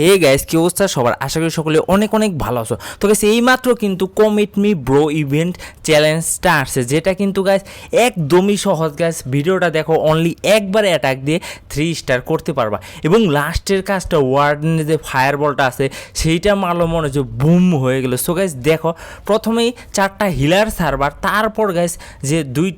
Hey guys কি অবস্থা? সবার আশা করি সকলে অনেক অনেক ভালো আছো। তো গাইস এইমাত্র কিন্তু কমিট মি ব্রো ইভেন্ট চ্যালেঞ্জটা আসছে, যেটা কিন্তু গাইস একদমই সহজ গাইস ভিডিওটা দেখো অনলি একবার অ্যাটাক দিয়ে থ্রি স্টার করতে পারবা। এবং লাস্টের কাজটা ওয়ার্ডেনের যে ফায়ার বলটা আছে, সেইটা মারলো মনে হচ্ছে বুম হয়ে গেল। সো গাইস দেখো, প্রথমেই চারটা হিলার সার্ভার তারপর গাইস যে দুই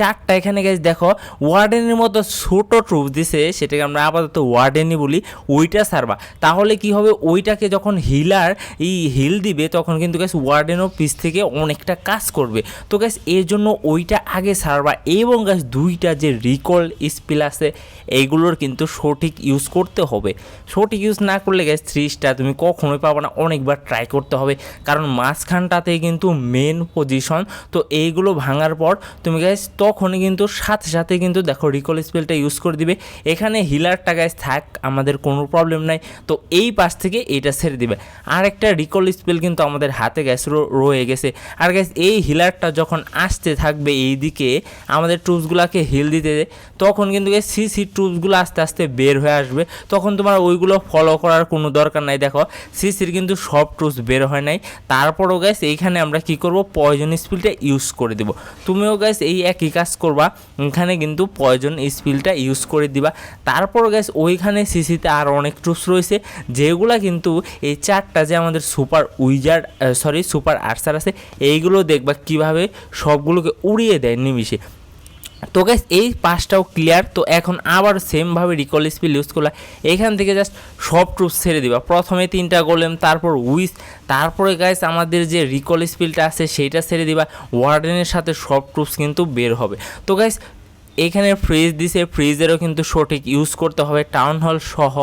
চারটা এখানে গাইস দেখো ওয়ার্ডেনের মতো ছোট ট্রুপ দিছে, সেটাকে আমরা আপাতত ওয়ার্ডেনই বলি, ওইটা সারবা তাহলে কি হবে? ওইটাকে যখন হিলার এই হিল দিবে, তখন কিন্তু গ্যাস ওয়ার্ডেনও পিস থেকে অনেকটা কাজ করবে। তো গ্যাস এর জন্য ওইটা আগে সারবা এবং গ্যাস দুইটা যে রিকল স্পিল আছে এইগুলোর কিন্তু সঠিক ইউজ করতে হবে। সঠিক ইউজ না করলে গ্যাস থ্রি স্টার তুমি কখনোই পাবো না, অনেকবার ট্রাই করতে হবে। কারণ মাঝখানটাতে কিন্তু মেন পজিশন তো এইগুলো ভাঙার পর তুমি গ্যাস তখনই কিন্তু সাথে সাথে কিন্তু দেখো রিকল স্পেলটা ইউজ করে দিবে। এখানে হিলারটা গ্যাস থাক, আমাদের কোনো প্রবলেম নাই। তো এই পাশ থেকে এইটা ছেড়ে দিবে। আর একটা রিকল স্পেল কিন্তু আমাদের হাতে গ্যাস রয়ে গেছে। আর গ্যাস এই হিলারটা যখন আসতে থাকবে এই দিকে আমাদের টুলসগুলোকে হিল দিতে, তখন কিন্তু সি সি টুলসগুলো আস্তে আস্তে বের হয়ে আসবে। তখন তোমার ওইগুলো ফলো করার কোনো দরকার নাই। দেখো সিসির কিন্তু সব টুলস বের হয় নাই। তারপরও গ্যাস এইখানে আমরা কি করব? পয়জন স্পিলটা ইউজ করে দেব। তুমিও গ্যাস এই একই কাজ করবা। এখানে কিন্তু পয়জন স্পিলটা ইউজ করে দিবা। তারপর গ্যাস ওইখানে সিসিতে আর অনেক টুলস রয়েছে। যেগুলা কিন্তু এই চারটা যে আমাদের সুপার উইজার সরি সুপার আর্সার আছে, এইগুলো দেখবা কীভাবে সবগুলোকে উড়িয়ে দেয় নিমিশে তো গ্যাস এই পাঁচটাও ক্লিয়ার তো এখন আবার সেমভাবে রিকল স্পিল ইউজ করলা। এখান থেকে জাস্ট সব ট্রুপস ছেড়ে দিবা। প্রথমে তিনটা গোলেম তারপর উইস তারপরে গাইস আমাদের যে রিকল স্পিলটা আছে, সেইটা ছেড়ে দিবা। ওয়ার্ডেনের সাথে সব ট্রুপস কিন্তু বের হবে। তো গাইস এখানে ফ্রিজ দিছে ফ্রিজেরও কিন্তু সঠিক ইউজ করতে হবে। টাউন হল সহ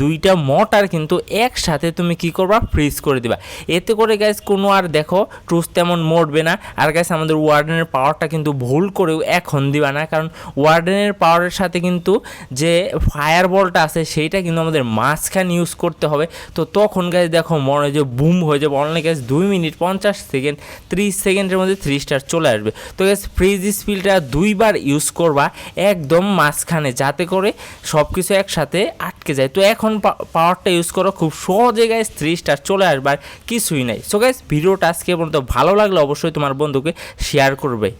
দুইটা মোটর কিন্তু একসাথে তুমি কি করবা? ফ্রিজ করে দিবা। এতে করে গ্যাস কোনো আর দেখো ট্রুস তেমন মরবে না। আর গ্যাস আমাদের ওয়ার্ডেনের পাওয়ারটা কিন্তু ভুল করেও এখন দিবা না। কারণ ওয়ার্ডেনের পাওয়ারের সাথে কিন্তু যে ফায়ার বলটা আছে, সেইটা কিন্তু আমাদের মাঝখানে ইউজ করতে হবে। তো তখন গ্যাস দেখো, মনে যে বুম হয়ে যাবে। অনলাইন গ্যাস দুই মিনিট, পঞ্চাশ সেকেন্ড ত্রিশ সেকেন্ডের মধ্যে থ্রি স্টার চলে আসবে। তো গ্যাস ফ্রিজ স্পিলটা দুইবার ইউজ করবা একদম মাঝখানে, যাতে করে সব কিছু একসাথে আটকে যায়। তো এখন পাওয়ারটা ইউজ করো খুব সহজে গাইজ থ্রি স্টার চলে আসবার কিছুই নাই। সো গাইজ ভিডিওটা আজকে পর্যন্ত ভালো লাগলে অবশ্যই তোমার বন্ধুকে শেয়ার করবে।